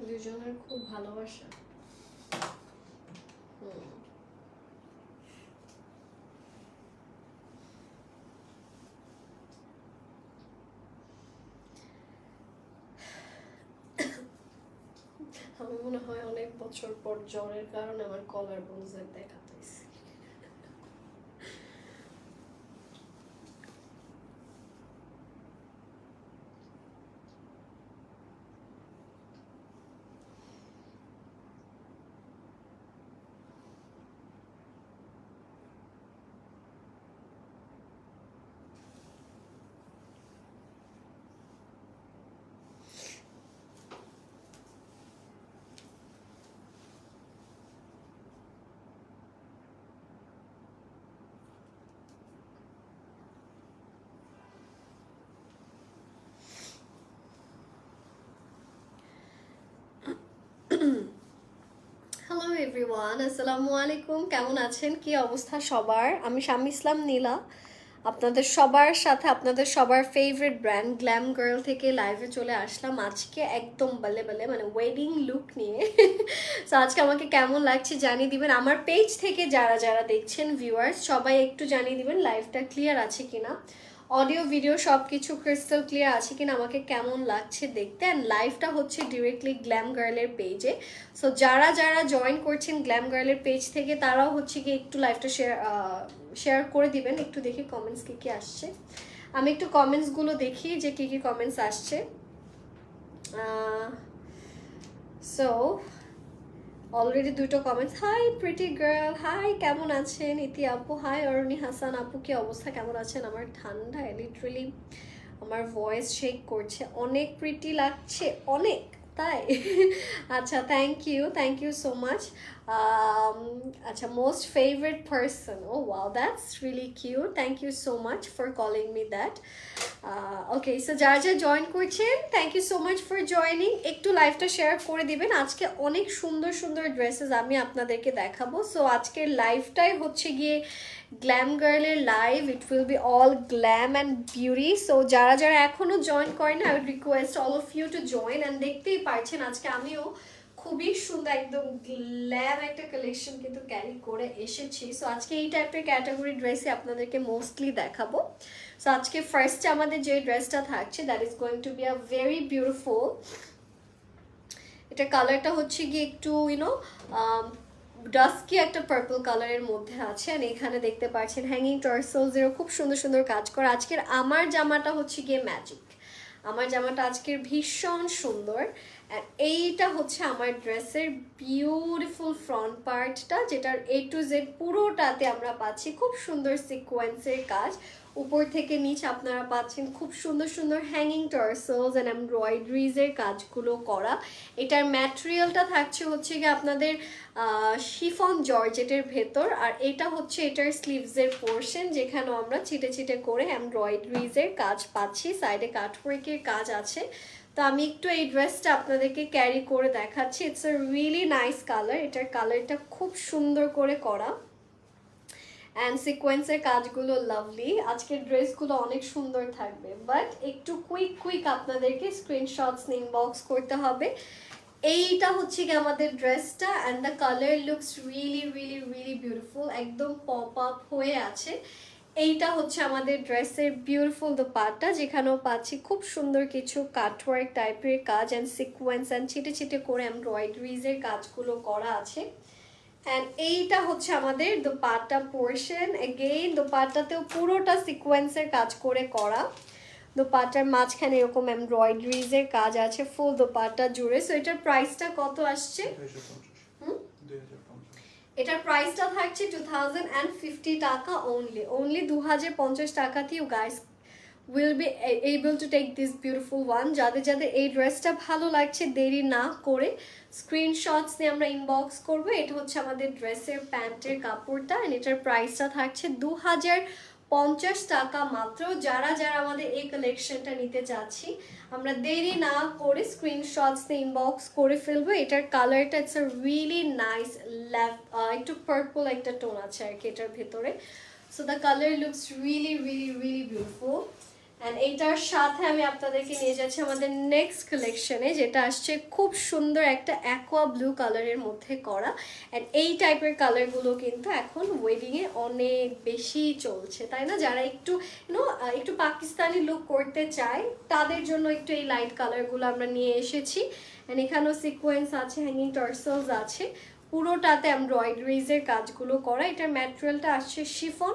দুজনের খুব ভালোবাসা। আমার আমি মনে হয় অনেক বছর পর জ্বরের কারণে আমার কলার বোনসের দেখা। এভরিওয়ান আসসালামু আলাইকুম। কেমন আছেন? কি অবস্থা সবার? আমি শামি ইসলাম, নীলা। আপনাদের সবার সাথে আপনাদের সবার ফেভারিট ব্র্যান্ড গ্ল্যাম গার্ল থেকে লাইভে চলে আসলাম আজকে একদম বলে বলে মানে ওয়েডিং লুক নিয়ে। সো আজকে আমাকে কেমন লাগছে জানিয়ে দিবেন। আমার পেজ থেকে যারা যারা দেখছেন ভিউয়ার্স সবাই একটু জানিয়ে দিবেন লাইভটা ক্লিয়ার আছে কিনা। অডিও ভিডিও সব কিছু ক্রিস্টাল ক্লিয়ার আছে কিনা, আমাকে কেমন লাগছে দেখতে? অ্যান্ড লাইভটা হচ্ছে ডিরেক্টলি গ্ল্যাম গার্লের পেজে সো যারা যারা জয়েন করছেন গ্ল্যাম গার্লের পেজ থেকে, তারাও হচ্ছে কি একটু লাইভটা শেয়ার শেয়ার করে দিবেন। একটু দেখি কমেন্টস কী কী আসছে। আমি একটু কমেন্টসগুলো দেখি যে কী কী কমেন্টস আসছে। সো অলরেডি দুটো comments hi pretty girl hi কেমন আছেন? ইতি আপু হাই অরণি হাসান, আপু, কি অবস্থা? কেমন আছেন? আমার ঠান্ডা লিটারেলি আমার ভয়েস শেক করছে। অনেক প্রিটি লাগছে, অনেক, তাই? আচ্ছা thank you thank you so much আচ্ছা most favourite person O wow that's really cute thank you so much for calling me that okay so যারা যারা জয়েন করছেন thank you so much for joining একটু লাইভটা share করে দিবেন। আজকে অনেক সুন্দর সুন্দর ড্রেসেস আমি আপনাদেরকে দেখাবো। সো আজকের লাইভটাই হচ্ছে গিয়ে glam গার্লের live it will be all glam and beauty so যারা যারা এখনও জয়েন করেন I would request all of you to join and দেখতেই পারছেন আজকে আমিও খুবই সুন্দর, একদম গ্ল্যাম একটা কালেকশন কিন্তু ক্যারি করে এসেছি। সো আজকে এই টাইপের ক্যাটাগরি ড্রেসই আপনাদেরকে মোস্টলি দেখাবো। সো আজকে ফার্স্টে আমাদের যে ড্রেসটা থাকছে that is going to be a very beautiful এটা কালারটা হচ্ছে গিয়ে একটু ইউনো ডাস্কি একটা পার্পল কালারের মধ্যে আছে। আর এখানে দেখতে পাচ্ছেন হ্যাঙ্গিং টার্সেলসেরও খুব সুন্দর সুন্দর কাজ করা। আজকের আমার জামাটা হচ্ছে গিয়ে ম্যাজিক আমার জামাটা আজকের ভীষণ সুন্দর। এইটা হচ্ছে আমার ড্রেসের বিউটিফুল ফ্রন্ট পার্টটা যেটার এ টু জেড পুরোটাতে আমরা পাচ্ছি। খুব সুন্দর সিকোয়েন্সের কাজ। উপর থেকে নিচ আপনারা পাচ্ছেন খুব সুন্দর সুন্দর হ্যাঙ্গিং টার্সেলস অ্যান্ড এমব্রয়ডারিজের কাজগুলো করা। এটার ম্যাটেরিয়ালটা থাকছে হচ্ছে গিয়ে আপনাদের শিফন জর্জেটের ভেতর। আর এটা হচ্ছে এটার স্লিভসের পোর্শন যেখানেও আমরা ছিটে ছিটে করে এমব্রয়ডারিজের কাজ পাচ্ছি। সাইডে কাঠওয়ার্কের কাজ আছে। তো আমি একটু এই ড্রেসটা আপনাদেরকে ক্যারি করে দেখাচ্ছি। It's a really nice colour এটার কালারটা খুব সুন্দর করে করা। অ্যান্ড সিকোয়েন্সের কাজগুলো লাভলি আজকের ড্রেসগুলো অনেক সুন্দর থাকবে। বাট একটু কুইক কুইক আপনাদেরকে স্ক্রিনশটস ইনবক্স করতে হবে। এইটা হচ্ছে কি আমাদের ড্রেসটা and the colour looks really really really beautiful একদম পপ আপ হয়ে আছে। এইটা হচ্ছে আমাদের ড্রেসের বিউটিফুল দোপাট্টা, যেখানেও পাচ্ছি খুব সুন্দর কিছু কাটওয়ার্ক টাইপের কাজ অ্যান্ড সিকোয়েন্স অ্যান্ড ছিটে ছিটে করে এমব্রয়ডারিজের কাজগুলো করা আছে। অ্যান্ড এইটা হচ্ছে আমাদের দোপাট্টা পোর্শন এগেইন দোপাট্টাতেও পুরোটা সিকোয়েন্সের কাজ করে করা। দোপাট্টার মাঝখানে এরকম এমব্রয়ডারিজের কাজ আছে ফুল দোপাট্টা জুড়ে। সো এটার প্রাইসটা কত আসছে? এটার প্রাইসটা থাকছে টু থাউজেন্ড অ্যান্ড ফিফটি টাকা অনলি অনলি দু হাজার পঞ্চাশ টাকাতে you guys will be able to take this beautiful one যাদের যাদের এই ড্রেসটা ভালো লাগছে, দেরি না করে স্ক্রিনশটস নিয়ে আমরা ইনবক্স করব। এটা হচ্ছে আমাদের ড্রেসের প্যান্টের কাপড়টা। অ্যান্ড এটার প্রাইসটা থাকছে দু হাজার পঞ্চাশ টাকা মাত্র যারা যারা আমাদের এই কালেকশনটা নিতে চাচ্ছি, আমরা দেরি না করে স্ক্রিনশটস ইনবক্স করে ফেলব। এটার কালারটা ইটস আ রিয়েলি নাইস ল্যাপ একটু পার্পল একটা টোন আছে আর কি এটার ভেতরে। So the colour looks really really really beautiful and এইটার সাথে আমি আপনাদেরকে নিয়ে যাচ্ছি আমাদের নেক্সট কালেকশনে যেটা আসছে খুব সুন্দর একটা অ্যাকোয়া ব্লু কালারের মধ্যে করা। অ্যান্ড এই টাইপের কালারগুলো কিন্তু এখন ওয়েডিংয়ে অনেক বেশি চলছে, তাই না? যারা একটু নো একটু পাকিস্তানি লুক করতে চায়, তাদের জন্য একটু এই লাইট কালারগুলো আমরা নিয়ে এসেছি। অ্যান্ড এখানেও সিকোয়েন্স আছে হ্যাঙ্গিং টার্সেলস আছে। পুরোটাতে এমব্রয়ডারিজের কাজগুলো করা। এটার ম্যাটেরিয়ালটা আসছে শিফন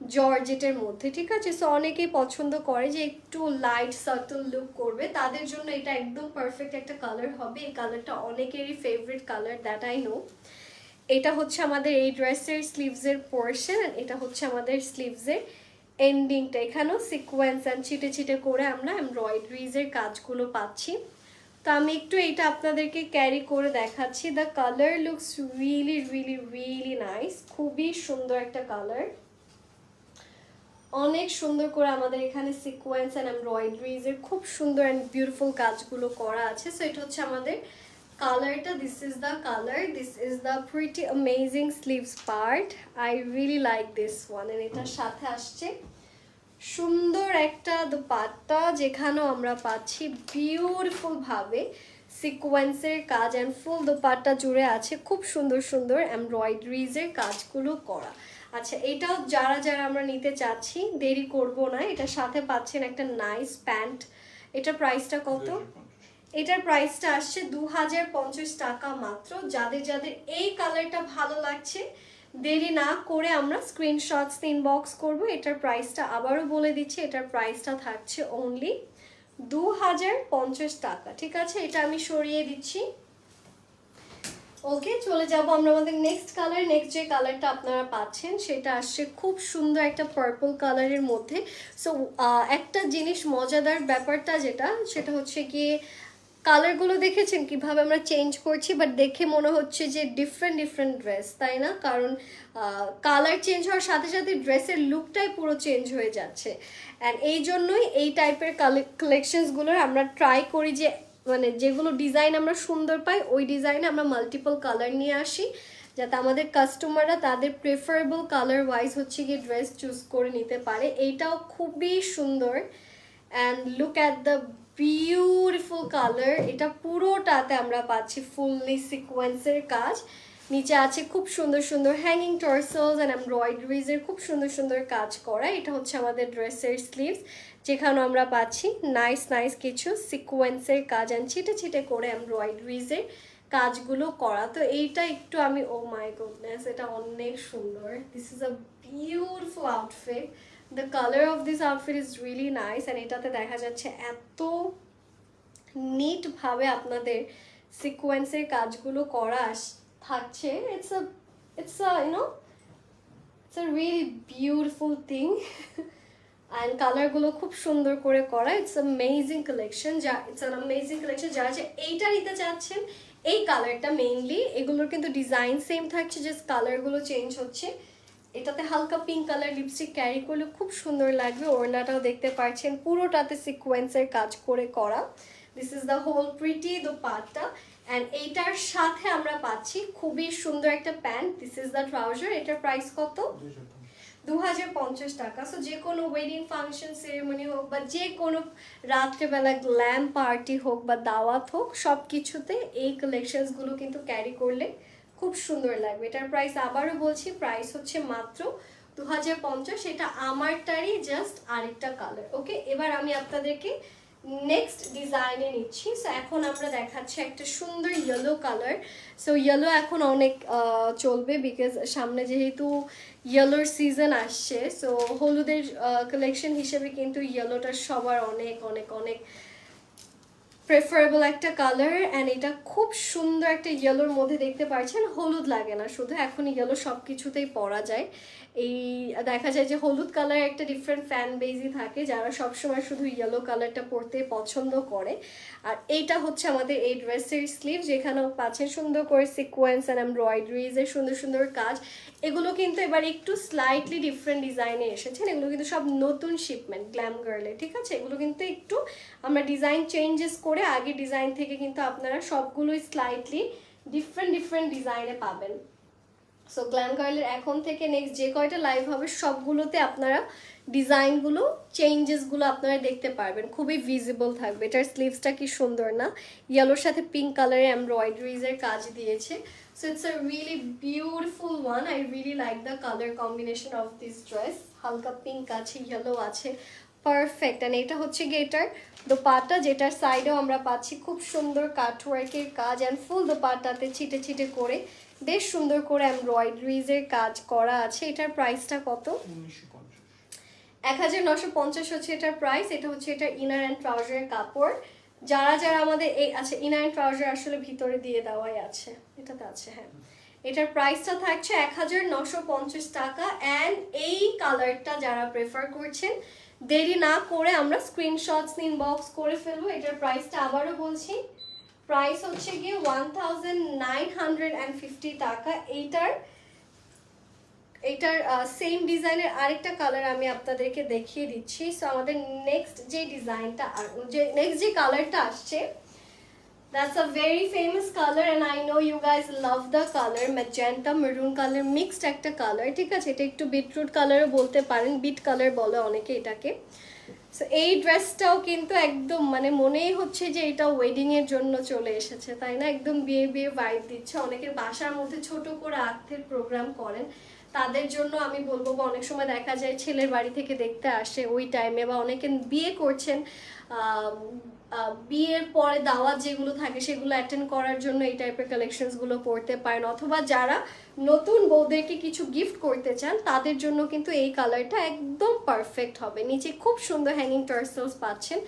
জর্জেটের মধ্যে, ঠিক আছে? সো অনেকেই পছন্দ করে যে একটু লাইট সার্টল লুক করবে। তাদের জন্য এটা একদম পারফেক্ট একটা কালার হবে। এই কালারটা অনেকেরই favourite colour that I know এটা হচ্ছে আমাদের এই ড্রেসের স্লিভসের পোর্শন এটা হচ্ছে আমাদের স্লিভসের এন্ডিংটা এখানেও সিকোয়েন্স অ্যান্ড ছিটে ছিটে করে আমরা এমব্রয়ডারিজের কাজগুলো পাচ্ছি। তো আমি একটু এটা আপনাদেরকে ক্যারি করে দেখাচ্ছি। The colour looks really really really nice খুবই সুন্দর একটা কালার অনেক সুন্দর করে আমাদের এখানে সিকোয়েন্স অ্যান্ড এমব্রয়ডারিজের খুব সুন্দর অ্যান্ড বিউটিফুল কাজগুলো করা আছে। সো এটা হচ্ছে আমাদের কালারটা this is the colour this is the pretty amazing sleeves part I really like this ওয়ানের এটার সাথে আসছে সুন্দর একটা দোপাট্টা, যেখানেও আমরা পাচ্ছি বিউটিফুল ভাবে। সিকোয়েন্সের কাজ অ্যান্ড ফুল দোপাট্টা জুড়ে আছে খুব সুন্দর সুন্দর এমব্রয়ডারিজের কাজগুলো করা। আচ্ছা এটাও যারা যারা আমরা নিতে চাচ্ছি, দেরি করব না এটার সাথে পাচ্ছেন একটা নাইস প্যান্ট এটার প্রাইসটা কত? এটার প্রাইসটা আসছে দু হাজার পঞ্চাশ টাকা মাত্র। যাদের যাদের এই কালারটা ভালো লাগছে, দেরি না করে আমরা স্ক্রিনশটস ইনবক্স করব। এটার প্রাইসটা আবারও বলে দিচ্ছি, এটার প্রাইসটা থাকছে অনলি দু হাজার পঞ্চাশ টাকা, ঠিক আছে? এটা আমি সরিয়ে দিচ্ছি। ওকে চলে যাব আমরা আমাদের নেক্সট কালার নেক্সট যে কালারটা আপনারা পাচ্ছেন, সেটা আসছে খুব সুন্দর একটা পার্পল কালারের মধ্যে। সো একটা জিনিস মজাদার ব্যাপারটা যেটা, সেটা হচ্ছে গিয়ে কালারগুলো দেখেছেন? কীভাবে আমরা চেঞ্জ করছি? বাট দেখে মনে হচ্ছে যে ডিফারেন্ট ডিফারেন্ট ড্রেস তাই না? কারণ কালার চেঞ্জ হওয়ার সাথে সাথে ড্রেসের লুকটাই পুরো চেঞ্জ হয়ে যাচ্ছে। অ্যান্ড এই জন্যই এই টাইপের কালেকশনসগুলোর আমরা ট্রাই করি যে মানে যেগুলো ডিজাইন আমরা সুন্দর পাই, ওই ডিজাইনে আমরা মাল্টিপল কালার নিয়ে আসি, যাতে আমাদের কাস্টমাররা তাদের প্রেফারেবল কালার ওয়াইজ হচ্ছে গিয়ে ড্রেস চুজ করে নিতে পারে। এইটাও খুবই সুন্দর। And look at the beautiful colour এটা পুরোটাতে আমরা পাচ্ছি ফুললি সিকোয়েন্সের কাজ। নিচে আছে খুব সুন্দর সুন্দর হ্যাঙ্গিং টর্সেলস অ্যান্ড এমব্রয়ডারিজের খুব সুন্দর সুন্দর কাজ করা। এটা হচ্ছে আমাদের ড্রেসের স্লিভস যেখানেও আমরা পাচ্ছি নাইস নাইস কিছু সিকোয়েন্সের কাজ অ্যান্ড ছিটে ছিটে করে এমব্রয়ডারিজের কাজগুলো করা। তো এইটা একটু আমি ও মাই গুডনেস এটা অনেক সুন্দর। This is a beautiful outfit the colour of this outfit is really nice and এটাতে দেখা যাচ্ছে এত নিটভাবে আপনাদের সিকোয়েন্সের কাজগুলো করা থাকছে। It's a it's a you know it's a really beautiful thing and কালারগুলো খুব সুন্দর করে করা। ইটস অ্যামেজিং কালেকশন যা ইটস অ্যান অ্যামেজিং কালেকশন যারা যে এইটা নিতে চাচ্ছেন, এই কালারটা মেইনলি এগুলোর কিন্তু ডিজাইন সেম থাকছে জাস্ট কালারগুলো চেঞ্জ হচ্ছে। এটাতে হালকা পিঙ্ক কালার লিপস্টিক ক্যারি করলে খুব সুন্দর লাগবে। ওড়নাটাও দেখতে পাচ্ছেন পুরোটাতে সিকোয়েন্সের কাজ করে করা। This is the whole pretty the পার্টটা অ্যান্ড এইটার সাথে আমরা পাচ্ছি খুবই সুন্দর একটা pant this is the trouser এটার প্রাইস কত? দু হাজার পঞ্চাশ টাকা। সো যে কোনো ওয়েডিং ফাংশন সেরেমনি হোক বা যে কোনো রাত্রেবেলা গ্ল্যাম পার্টি হোক বা দাওয়াত হোক সব কিছুতে এই কালেকশনসগুলো কিন্তু ক্যারি করলে খুব সুন্দর লাগবে। এটার প্রাইস আবারও বলছি প্রাইস হচ্ছে মাত্র দু হাজার পঞ্চাশ। এটা আমারটারই জাস্ট আরেকটা কালার ওকে এবার আমি আপনাদেরকে নেক্সট ডিজাইনে নিচ্ছি। সো এখন আমরা দেখাচ্ছি একটা সুন্দর ইয়েলো কালার সো ইয়েলো এখন অনেক চলবে বিকজ সামনে যেহেতু ইয়েলোর সিজন আসছে। সো হলুদের কালেকশন হিসেবে কিন্তু ইয়েলোটা সবার অনেক অনেক অনেক প্রেফারেবল একটা কালার অ্যান্ড এটা খুব সুন্দর একটা ইয়েলোর মধ্যে দেখতে পাচ্ছেন হলুদ লাগে না, শুধু এখন ইয়েলো সব কিছুতেই পরা যায়। এই দেখা যায় যে হলুদ কালার একটা ডিফারেন্ট ফ্যান বেজই থাকে, যারা সবসময় শুধু ইয়েলো কালারটা পরতে পছন্দ করে। আর এইটা হচ্ছে আমাদের এই ড্রেসের স্লিভ যেখানেও পাচ্ছেন সুন্দর করে সিকোয়েন্স অ্যান্ড এমব্রয়ডারিজের সুন্দর সুন্দর কাজ। এগুলো কিন্তু এবার একটু স্লাইটলি ডিফারেন্ট ডিজাইনে এসেছেন। এগুলো কিন্তু সব নতুন শিপমেন্ট গ্ল্যাম গার্লে ঠিক আছে? এগুলো কিন্তু একটু আমরা ডিজাইন চেঞ্জেস করে আগে ডিজাইন থেকে কিন্তু আপনারা সবগুলোই স্লাইটলি ডিফারেন্ট ডিফারেন্ট ডিজাইনে পাবেন। সো গ্ল্যাম কয়েলের এখন থেকে নেক্সট যে কয়টা লাইভ হবে, সবগুলোতে আপনারা ডিজাইনগুলো চেঞ্জেসগুলো আপনারা দেখতে পারবেন। খুবই ভিজিবল থাকবে। এটার স্লিভসটা কি সুন্দর না? ইয়েলোর সাথে পিঙ্ক কালারের এমব্রয়ডারিজের কাজ দিয়েছে। So it's a really beautiful one I really like the colour combination of this dress হালকা পিঙ্ক আছে ইয়েলো আছে। পারফেক্ট অ্যান্ড এটা হচ্ছে গেটার দোপাট্টা, যেটার সাইডেও আমরা পাচ্ছি খুব সুন্দর কাঠওয়ার্কের কাজ। অ্যান্ড ফুল দোপাট্টাতে ছিটে ছিটে করে বেশ সুন্দর করে এমব্রয়ডারিজের কাজ করা আছে। এটার প্রাইসটা কত? এক হাজার নশো পঞ্চাশ হচ্ছে এটার প্রাইস এটা হচ্ছে এটা ইনার অ্যান্ড ট্রাউজারের কাপড়। যারা যারা আমাদের এই আচ্ছা ইনার অ্যান্ড ট্রাউজার আসলে ভিতরে দিয়ে দেওয়াই আছে। এটাতে আছে হ্যাঁ। এটার প্রাইসটা থাকছে এক হাজার নশো পঞ্চাশ টাকা। অ্যান্ড এই কালারটা যারা প্রেফার করছেন, দেরি না করে আমরা স্ক্রিনশটস ইনবক্স করে ফেলব। এটার প্রাইসটা আবারও বলছি। প্রাইস হচ্ছে গিয়ে one thousand nine hundred and fifty টাকা। এইটার এটার সেম ডিজাইনের আরেকটা কালার আমি আপনাদেরকে দেখিয়ে দিচ্ছি। সো আমাদের নেক্সট যে ডিজাইনটা যে নেক্সট যে কালারটা আসছে that's a very famous colour and I know you guys love the colour magenta maroon colour mixed একটা কালার ঠিক আছে? এটা একটু বিটরুট কালারও বলতে পারেন। বিট কালার বলে অনেকে এটাকে। সো এই ড্রেসটাও কিন্তু একদম মানে মনেই হচ্ছে যে এটা ওয়েডিং এর জন্য চলে এসেছে, তাই না? একদম বিয়ে বিয়ে ভাইব দিচ্ছে। অনেকের বাসার মধ্যে ছোট করে আর্থের প্রোগ্রাম করেন। তাদের জন্য আমি বলব অনেক সময় দেখা যায় ছেলের বাড়ি থেকে দেখতে আসে ওই টাইমে বা অনেকে বিয়ে করছেন বিয়ের পরে দাওয়াত যেগুলো থাকে সেগুলো অ্যাটেন্ড করার জন্য এই টাইপের কালেকশনসগুলো পড়তে পারেন। অথবা যারা নতুন বউদেরকে কিছু গিফট করতে চান, তাদের জন্য কিন্তু এই কালারটা একদম পারফেক্ট হবে। নিচে খুব সুন্দর হ্যাঙ্গিং টার্সেলস পাচ্ছেন।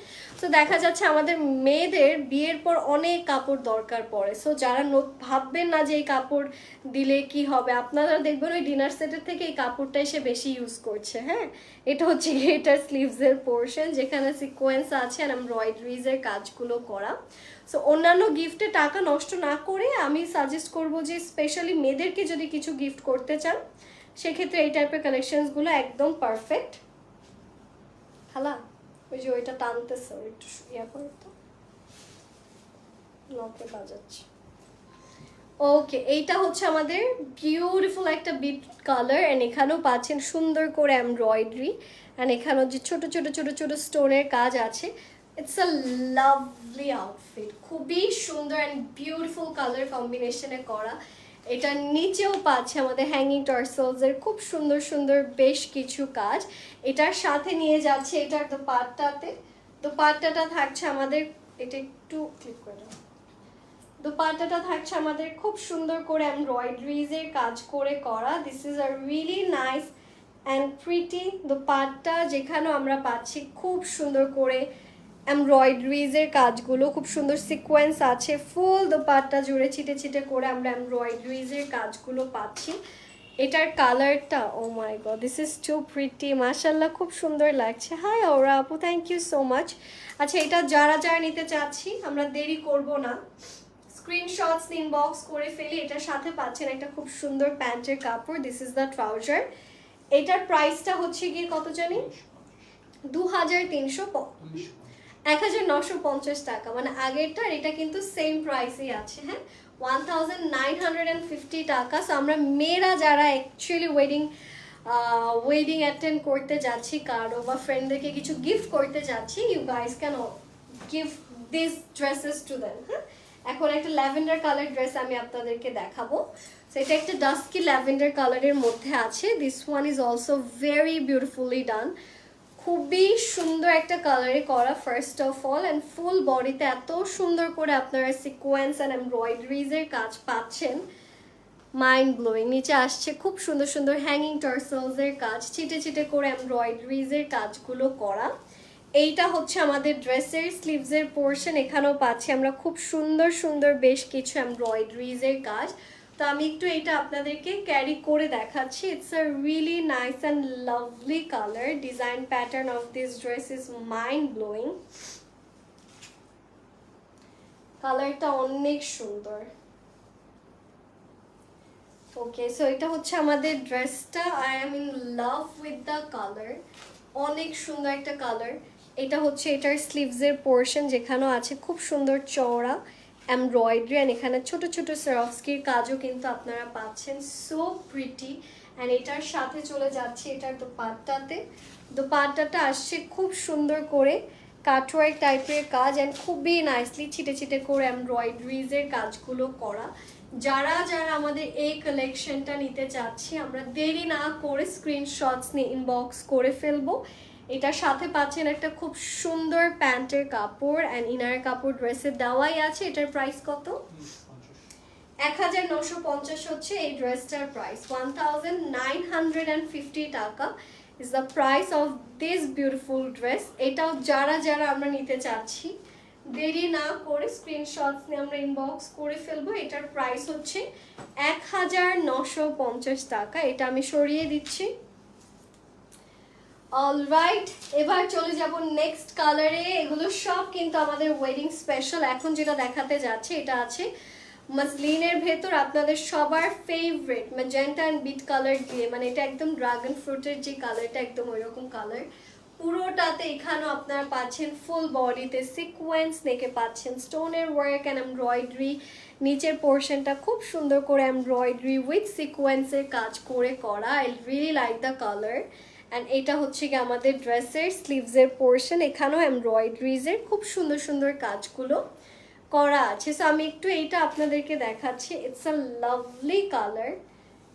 তো দেখা যাচ্ছে আমাদের মেয়েদের বিয়ের পর অনেক কাপড় দরকার পড়ে। সো যারা ভাববেন না যে এই কাপড় দিলে কি হবে, আপনারা দেখবেন ওই ডিনার সেটের থেকে এই কাপড়টা এসে বেশি ইউজ করছে হ্যাঁ? এটা হচ্ছে গিয়ে স্লিভসের পোর্শন যেখানে সিকোয়েন্স আছে আর এমব্রয়ডারিজের কাজগুলো করা। সো অন্যান্য গিফটে টাকা নষ্ট না করে আমি সাজেস্ট করব যে স্পেশালি মেয়েদেরকে যদি কিছু গিফট করতে চান, সেক্ষেত্রে এই টাইপের কালেকশনসগুলো একদম পারফেক্ট খালা, ওই যে ওইটা টানতেছে একটু ইয়া করে তো। লকে বাজাচ্ছে। ওকে এইটা হচ্ছে আমাদের বিউটিফুল একটা বিট কালার অ্যান্ড এখানেও পাচ্ছেন সুন্দর করে এমব্রয়ডারি অ্যান্ড এখানেও যে ছোট ছোট ছোট ছোট স্টোনের কাজ আছে। ইটস আ লাভলি আউটফিট খুবই সুন্দর অ্যান্ড বিউটিফুল কালার কম্বিনেশনে করা। এটার নিচেও পাচ্ছে আমাদের হ্যাঙ্গিং টার্সেলসের খুব সুন্দর সুন্দর বেশ কিছু কাজ। এটার সাথে নিয়ে যাচ্ছে এটার দোপাট্টাতে। দোপাট্টাটা থাকছে আমাদের এটা একটু ক্লিক করে দোপাট্টাটা থাকছে আমাদের খুব সুন্দর করে এমব্রয়ডারিজের কাজ করে করা। This is a really nice and pretty dupatta যেখানেও আমরা পাচ্ছি খুব সুন্দর করে এমব্রয়ডারিজের কাজগুলো খুব সুন্দর সিকোয়েন্স আছে ফুল দোপাট্টা জুড়ে ছিটে ছিটে করে আমরা এমব্রয়ডারিজের কাজগুলো পাচ্ছি। এটার কালারটা ও my god this is too pretty মাশাল্লাহ খুব সুন্দর লাগছে। হাই ওরা আপু থ্যাংক ইউ সো মাচ আচ্ছা এটা যারা যারা নিতে চাচ্ছি আমরা দেরি করব না। স্ক্রিনশটস ইনবক্স করে ফেলি এটার সাথে পাচ্ছেন একটা খুব সুন্দর প্যান্টের কাপড় দিস ইজ দ্য ট্রাউজার এটার প্রাইসটা হচ্ছে গিয়ে কত জানি? দু হাজার তিনশো এক হাজার নশো পঞ্চাশ টাকা। মানে আগেরটার এটা কিন্তু সেম প্রাইসেই আছে হ্যাঁ? One thousand nine hundred and fifty টাকা। সো আমরা মেয়েরা যারা অ্যাকচুয়ালি ওয়েডিং ওয়েডিং অ্যাটেন্ড করতে যাচ্ছি, কারও বা ফ্রেন্ডদেরকে কিছু গিফট করতে যাচ্ছি you guys can give this dresses to then হ্যাঁ? এখন একটা ল্যাভেন্ডার কালার ড্রেস আমি আপনাদেরকে দেখাবো। এটা একটা ডাস্কি ল্যাভেন্ডার কালারের মধ্যে আছে। This one is also very beautifully done খুবই সুন্দর একটা কালারে করা first of all and full বডিতে এত সুন্দর করে আপনারা সিকোয়েন্স অ্যান্ড এমব্রয়ডারিজের কাজ পাচ্ছেন। মাইন্ড ব্লোয়িং নিচে আসছে খুব সুন্দর সুন্দর হ্যাঙ্গিং টার্সেলসের কাজ, ছিটে ছিটে করে এমব্রয়ডারিজের কাজগুলো করা। এইটা হচ্ছে আমাদের ড্রেসের স্লিভসের পোর্শন এখানেও পাচ্ছি আমরা। খুব সুন্দর সুন্দর বেশ কিছু এমব্রয়ডারিজের কাজ। তো আমি একটু এটা আপনাদেরকে ক্যারি করে দেখাচ্ছি। It's a really nice and lovely colour design pattern of this dress is mind blowing কালারটা অনেক সুন্দর। ওকে সো এটা হচ্ছে আমাদের ড্রেসটা I am in love with the colour অনেক সুন্দর একটা কালার এটা হচ্ছে এটার স্লিভসের পোর্শন যেখানেও আছে। খুব সুন্দর চওড়া। এমব্রয়ডারি অ্যান্ড এখানে ছোট ছোট সেরফস্কির কাজও কিন্তু আপনারা পাচ্ছেন। সো প্রিটি অ্যান্ড এটার সাথে চলে যাচ্ছে এটার দোপাট্টাতে। দোপাট্টাটা আসছে খুব সুন্দর করে কাটওয়ার্ক টাইপের কাজ অ্যান্ড খুবই নাইসলি ছিটে ছিটে করে এমব্রয়ডারিজের কাজগুলো করা। যারা যারা আমাদের এই কালেকশনটা নিতে চাচ্ছি, আমরা দেরি না করে স্ক্রিনশটস নিয়ে ইনবক্স করে ফেলব। এটার সাথে পাচ্ছেন একটা খুব সুন্দর প্যান্টের কাপড় অ্যান্ড ইনার কাপড় ড্রেসের দেওয়াই আছে। এটার প্রাইস কত? এক হাজার নশো পঞ্চাশ হচ্ছে এই ড্রেসটার price one thousand nine hundred and fifty টাকা is the price of this beautiful dress এটাও যারা যারা আমরা নিতে চাচ্ছি, দেরি না করে স্ক্রিনশটস নিয়ে আমরা ইনবক্স করে ফেলব। এটার প্রাইস হচ্ছে এক হাজার নশো পঞ্চাশ টাকা। এটা আমি সরিয়ে দিচ্ছি। অলরাইট এবার চলে যাব নেক্সট কালারে এগুলো সব কিন্তু আমাদের ওয়েডিং স্পেশাল এখন যেটা দেখাতে যাচ্ছে, এটা আছে মাসলিনের ভেতর আপনাদের সবার favourite magenta and beet colour দিয়ে। মানে এটা একদম ড্রাগন ফ্রুটের যে কালারটা একদম ওইরকম কালার পুরোটাতে এখানেও আপনারা পাচ্ছেন ফুল বডিতে সিকোয়েন্স নেকে পাচ্ছেন স্টোনের ওয়ার্ক অ্যান্ড এমব্রয়ডারি নিচের পোর্শনটা খুব সুন্দর করে এমব্রয়ডারি উইথ সিকোয়েন্সের কাজ করে করা। I really like the colour and এটা হচ্ছে কি আমাদের ড্রেসের স্লিভসের পোর্শন এখানেও এমব্রয়ডারিজের খুব সুন্দর সুন্দর কাজগুলো করা আছে। সো আমি একটু এইটা আপনাদেরকে দেখাচ্ছি। It's a lovely colour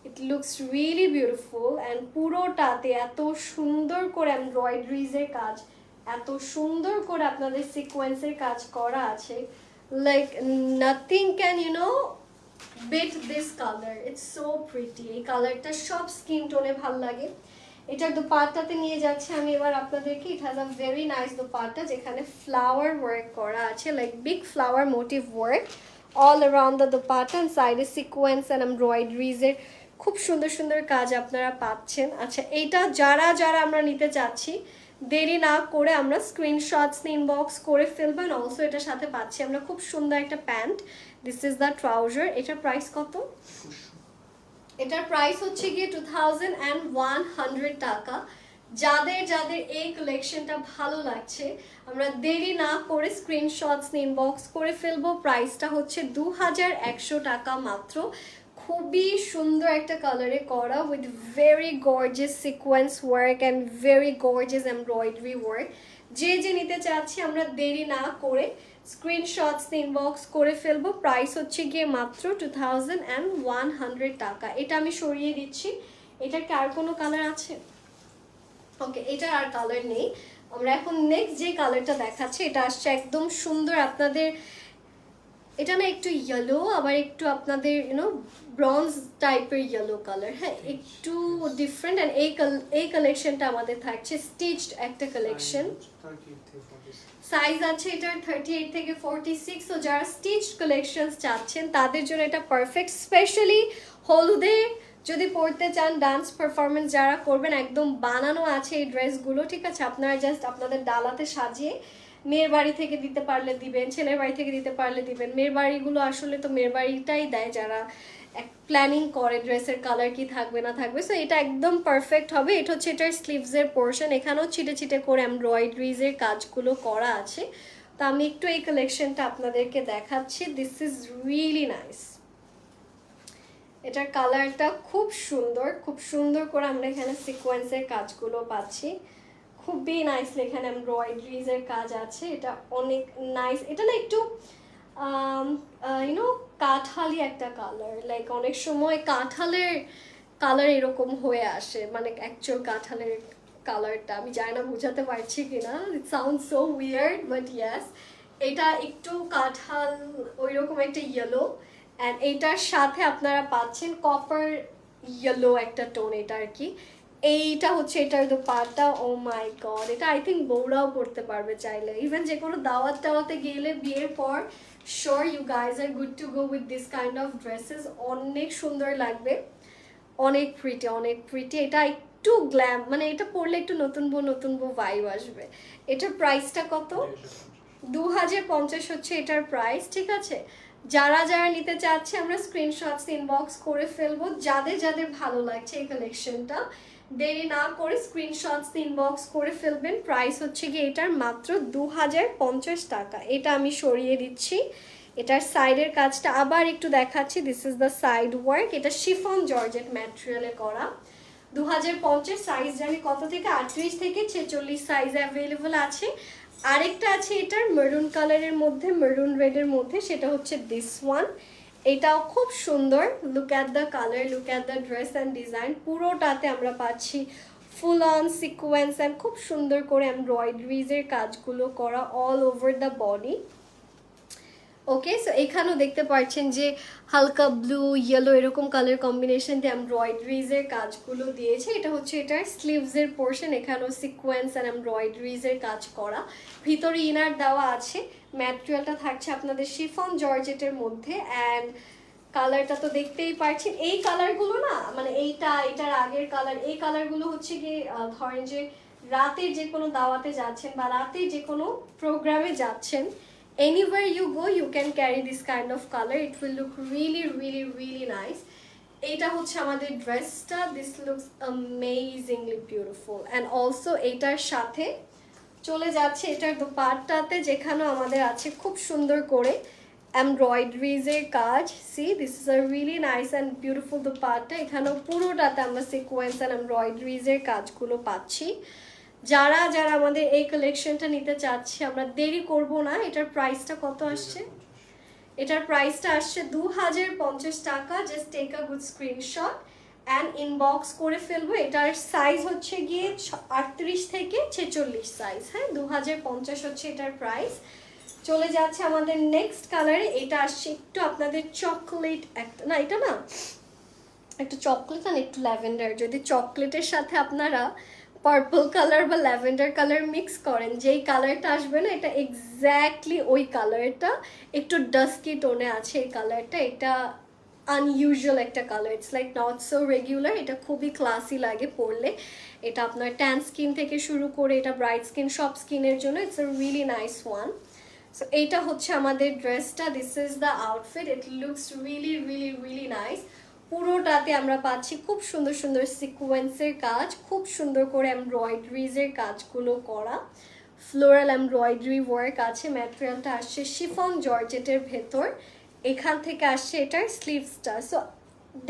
it looks really beautiful and পুরোটাতে এত সুন্দর করে এমব্রয়ডারিজের কাজ, এত সুন্দর করে আপনাদের সিকোয়েন্সের কাজ করা আছে। Like nothing can you know beat this colour it's so pretty এই কালারটা সব স্কিন টোনে ভালো লাগে। এটার দোপাট্টাতে নিয়ে যাচ্ছে। আমি এবার আপনাদেরকে it has a very nice dupatta যেখানে ফ্লাওয়ার ওয়ার্ক করা আছে like big flower motif work all around the dupatta and সাইডে সিকোয়েন্স অ্যান্ড এমব্রয়ডারিজের খুব সুন্দর সুন্দর কাজ আপনারা পাচ্ছেন। আচ্ছা এইটা যারা যারা আমরা নিতে চাচ্ছি, দেরি না করে আমরা স্ক্রিনশটস ইনবক্স করে ফেলব অ্যান্ড অলসো এটার সাথে পাচ্ছি। আমরা খুব সুন্দর একটা pant. This is the trouser এটার প্রাইস কত? এটার প্রাইস হচ্ছে গিয়ে two thousand and one hundred টাকা। যাদের যাদের এই কালেকশনটা ভালো লাগছে, আমরা দেরি না করে স্ক্রিনশটস ইনবক্স করে ফেলব। প্রাইসটা হচ্ছে দু হাজার একশো টাকা মাত্র। খুবই সুন্দর একটা কালারে করা with very gorgeous sequence work and very gorgeous embroidery work যে যে নিতে চাচ্ছি, আমরা দেরি না করে স্ক্রিনশটস ইনবক্স করে ফেলব। প্রাইস হচ্ছে গিয়ে মাত্র two thousand and one hundred টাকা। এটা আমি সরিয়ে দিচ্ছি। এটার কি আর কোনো কালার আছে? ওকে এটার আর কালার নেই। আমরা এখন নেক্সট যে কালারটা দেখাচ্ছি এটা আসছে একদম সুন্দর আপনাদের এটা না একটু ইয়েলো আবার একটু আপনাদের ইউনো ব্রঞ্জ টাইপের ইয়েলো কালার হ্যাঁ একটু ডিফারেন্ট অ্যান্ড এই এই কালেকশনটা আমাদের থাকছে স্টিচড একটা কালেকশন সাইজ আছে এটার থার্টি এইট থেকে ফোরটি সিক্স তো যারা স্টিচ কালেকশন চাচ্ছেন, তাদের জন্য এটা পারফেক্ট স্পেশালি হলুদে যদি পড়তে চান ডান্স পারফরমেন্স যারা করবেন, একদম বানানো আছে এই ড্রেসগুলো, ঠিক আছে? আপনারা জাস্ট আপনাদের ডালাতে সাজিয়ে মেয়ের বাড়ি থেকে দিতে পারলে দিবেন, ছেলের বাড়ি থেকে দিতে পারলে দিবেন। মেয়ের বাড়িগুলো আসলে তো মেয়ের বাড়িটাই দেয় যারা প্ল্যানিং করে ড্রেসের কালার কি থাকবে, না থাকবে। সো এটা একদম পারফেক্ট হবে। এটা হচ্ছে এটার স্লিভসের পোর্শন এখানেও ছিটে ছিটে করে এমব্রয়ডারিজের কাজগুলো করা আছে। তো আমি একটু এই কালেকশনটা আপনাদেরকে দেখাচ্ছি। দিস ইজ রিয়েলি নাইস এটার কালারটা খুব সুন্দর। খুব সুন্দর করে আমরা এখানে সিকোয়েন্সের কাজগুলো পাচ্ছি। খুবই নাইসলি এখানে এমব্রয়ডারিজের কাজ আছে। এটা অনেক নাইস এটা না একটু ইউনো কাঁঠালি একটা কালার লাইক অনেক সময় কাঁঠালের কালার এরকম হয়ে আসে মানে অ্যাকচুয়াল কাঁঠালের কালারটা আমি জানি না বোঝাতে পারছি কিনা। It sound so weird but yes এটা একটু কাঁঠাল ওই রকম একটা ইয়েলো অ্যান্ড এইটার সাথে আপনারা পাচ্ছেন কপার ইয়েলো একটা টোন এটা আর কি। এইটা হচ্ছে এটার দোপাট্টা। ও মাই গড এটা আই থিঙ্ক বউরাও পড়তে পারবে চাইলে। ইভেন যে কোনো দাওয়াত টাওয়াতে গেলে বিয়ের পর sure you guys are good to go with this kind of dresses অনেক সুন্দর লাগবে। অনেক ফ্রিটে অনেক ফ্রিটে এটা একটু গ্ল্যাম মানে এটা পরলে একটু নতুন বউ নতুন বউ ভাইব আসবে। এটার প্রাইসটা কত? দু হাজার পঞ্চাশ হচ্ছে এটার প্রাইস ঠিক আছে? যারা যারা নিতে চাচ্ছে, আমরা স্ক্রিনশটস ইনবক্স করে ফেলব। যাদের যাদের ভালো লাগছে এই কালেকশনটা দেরি না করে স্ক্রিনশটস ইনবক্স করে ফেলবেন। প্রাইস হচ্ছে গিয়ে এটার মাত্র দু হাজার পঞ্চাশ টাকা। এটা আমি সরিয়ে দিচ্ছি। এটার সাইডের কাজটা আবার একটু দেখাচ্ছি। This is the side work এটা শিফন জর্জেট ম্যাটেরিয়ালে করা। দু হাজার পঞ্চাশ সাইজ জানি কত থেকে? আটত্রিশ থেকে ছেচল্লিশ সাইজ অ্যাভেলেবল আছে। আরেকটা আছে এটার মেরুন কালারের মধ্যে মেরুন রেডের মধ্যে, সেটা হচ্ছে দিস ওয়ান এটাও খুব সুন্দর। Look at the colour look at the dress and design পুরোটাতে আমরা পাচ্ছি ফুল অন সিকোয়েন্স অ্যান্ড খুব সুন্দর করে এমব্রয়ডারিজের কাজগুলো করা all over the body okay so এখানেও দেখতে পাচ্ছেন যে হালকা ব্লু ইয়েলো এরকম কালার কম্বিনেশন দিয়ে এমব্রয়ডারিজের কাজগুলো দিয়েছে। এটা হচ্ছে এটার স্লিভসের পোর্শন এখানেও সিকোয়েন্স অ্যান্ড এমব্রয়ডারিজের কাজ করা। ভিতরে ইনার দেওয়া আছে ম্যাটেরিয়ালটা থাকছে আপনাদের শিফন জর্জেটের মধ্যে অ্যান্ড কালারটা তো দেখতেই পাচ্ছেন এই কালারগুলো না মানে এইটা, এটার আগের কালার এই কালারগুলো হচ্ছে গিয়ে ধরেন যে রাতের যে কোনো দাওয়াতে যাচ্ছেন বা রাতে যে কোনো প্রোগ্রামে যাচ্ছেন anywhere you go, you can carry this kind of color. It will look really really really nice. এটা হচ্ছে আমাদের ড্রেসটা। This looks amazingly beautiful and also এইটার সাথে চলে যাচ্ছে এটার দুপাটটাতে, যেখানেও আমাদের আছে খুব সুন্দর করে এমব্রয়ডারিজের কাজ। See this is a really nice and beautiful dupatta. এখানেও পুরোটাতে আমরা সিকোয়েন্স অ্যান্ড এমব্রয়ডারিজের কাজগুলো পাচ্ছি। যারা যারা আমাদের এই কালেকশনটা নিতে চাচ্ছে আমরা দেরি করব না। এটার প্রাইসটা কত আসছে? এটার প্রাইসটা আসছে দু হাজার পঞ্চাশ টাকা। Just take a good screenshot and inbox করে ফেলব। এটার সাইজ হচ্ছে গিয়ে আটত্রিশ থেকে ছেচল্লিশ সাইজ হ্যাঁ দু হাজার পঞ্চাশ হচ্ছে এটার প্রাইস চলে যাচ্ছে আমাদের নেক্সট কালারে এটা আসছে একটু আপনাদের চকলেট একটা না এটা না একটু চকলেট আর একটু ল্যাভেন্ডার যদি চকলেটের সাথে আপনারা পার্পল কালার বা ল্যাভেন্ডার কালার মিক্স করেন। যেই কালারটা আসবে না, এটা এক্স্যাক্টলি ওই কালারটা একটু ডাস্কি টোনে আছে এই কালারটা এটা আনইউজুয়াল একটা colour it's like not so regular এটা খুবই ক্লাসি লাগে পরলে। এটা আপনার ট্যান স্কিন থেকে শুরু করে, এটা ব্রাইট স্কিন সব স্কিনের জন্য it's a really nice one so এইটা হচ্ছে আমাদের ড্রেসটা this is the outfit it looks really really really nice পুরোটাতে আমরা পাচ্ছি খুব সুন্দর সুন্দর সিকোয়েন্সের কাজ, খুব সুন্দর করে এমব্রয়ডারিজের কাজগুলো করা। ফ্লোরাল এমব্রয়ডারি ওয়ার্ক আছে ম্যাটেরিয়ালটা আসছে শিফন জর্জেটের ভেতর। এখান থেকে আসছে এটার স্লিভসটা সো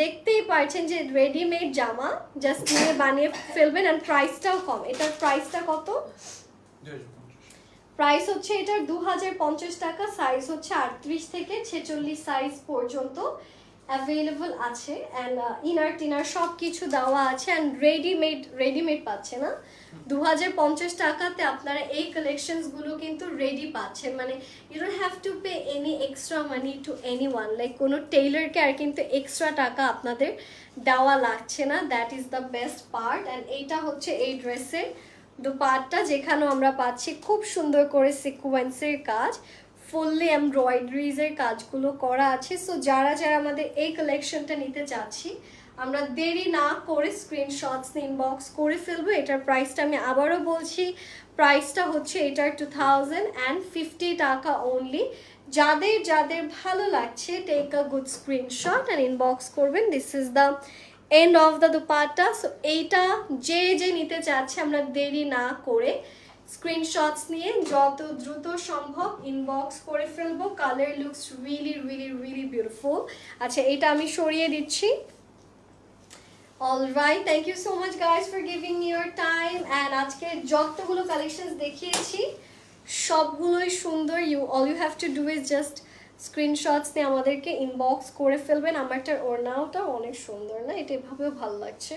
দেখতেই পারছেন যে রেডিমেড জামা জাস্ট নিয়ে বানিয়ে ফেলবেন অ্যান্ড প্রাইসটাও কম। এটার প্রাইসটা কত? প্রাইস হচ্ছে এটার দু হাজার পঞ্চাশ টাকা সাইজ হচ্ছে আটত্রিশ থেকে ছেচল্লিশ সাইজ পর্যন্ত। অ্যাভেলেবল আছে অ্যান্ড ইনার টিনার সব কিছু দেওয়া আছে অ্যান্ড রেডিমেড রেডিমেড পাচ্ছে না। দু হাজার পঞ্চাশ টাকাতে আপনারা এই কালেকশনসগুলো কিন্তু রেডি পাচ্ছেন। মানে you don't have to pay any extra money to any one like কোনো টেইলারকে আর কিন্তু এক্সট্রা টাকা আপনাদের দেওয়া লাগছে না। That is the best part and এইটা হচ্ছে এই ড্রেসের দুপাটটা, যেখানেও আমরা পাচ্ছি খুব সুন্দর করে সিকোয়েন্সের কাজ। ফুললি এমব্রয়ডারিজের কাজগুলো করা আছে। সো যারা যারা আমাদের এই কালেকশনটা নিতে চাচ্ছি, আমরা দেরি না করে স্ক্রিনশটস ইনবক্স করে ফেলব। এটার প্রাইসটা আমি আবারও বলছি প্রাইসটা হচ্ছে এটার টু থাউজেন্ড অ্যান্ড ফিফটি টাকা অনলি যাদের যাদের ভালো লাগছে take a good screenshot and inbox করবেন। This is the end of the dupatta. So এইটা যে যে নিতে চাচ্ছে, আমরা দেরি না করে স্ক্রিনশটস নিয়ে যত দ্রুত সম্ভব ইনবক্স করে ফেলব। Colour looks really really really beautiful আচ্ছা এটা আমি সরিয়ে দিচ্ছি। Alright thank you so much guys for giving your time and আজকে যতগুলো কালেকশনস দেখিয়েছি, সবগুলোই সুন্দর। You all you have to do is just screenshots নিয়ে আমাদেরকে ইনবক্স করে ফেলবেন। আমারটার ওড়নাওটা অনেক সুন্দর না? এটা এভাবেও ভালো লাগছে।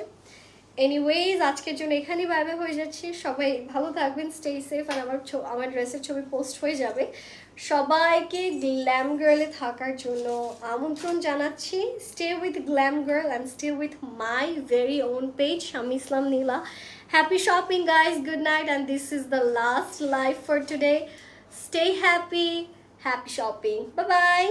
এনিওয়েজ আজকের জন্য এখানেই বাইবে হয়ে যাচ্ছি। সবাই ভালো থাকবেন স্টে সেফ আর আমার আমার ড্রেসের ছবি পোস্ট হয়ে যাবে। সবাইকে গ্ল্যাম গার্লে থাকার জন্য আমন্ত্রণ জানাচ্ছি। Stay with Glam Girl and stay with my very own page Shami Islam Nila happy shopping guys good night and this is the last life for today stay happy happy shopping bye bye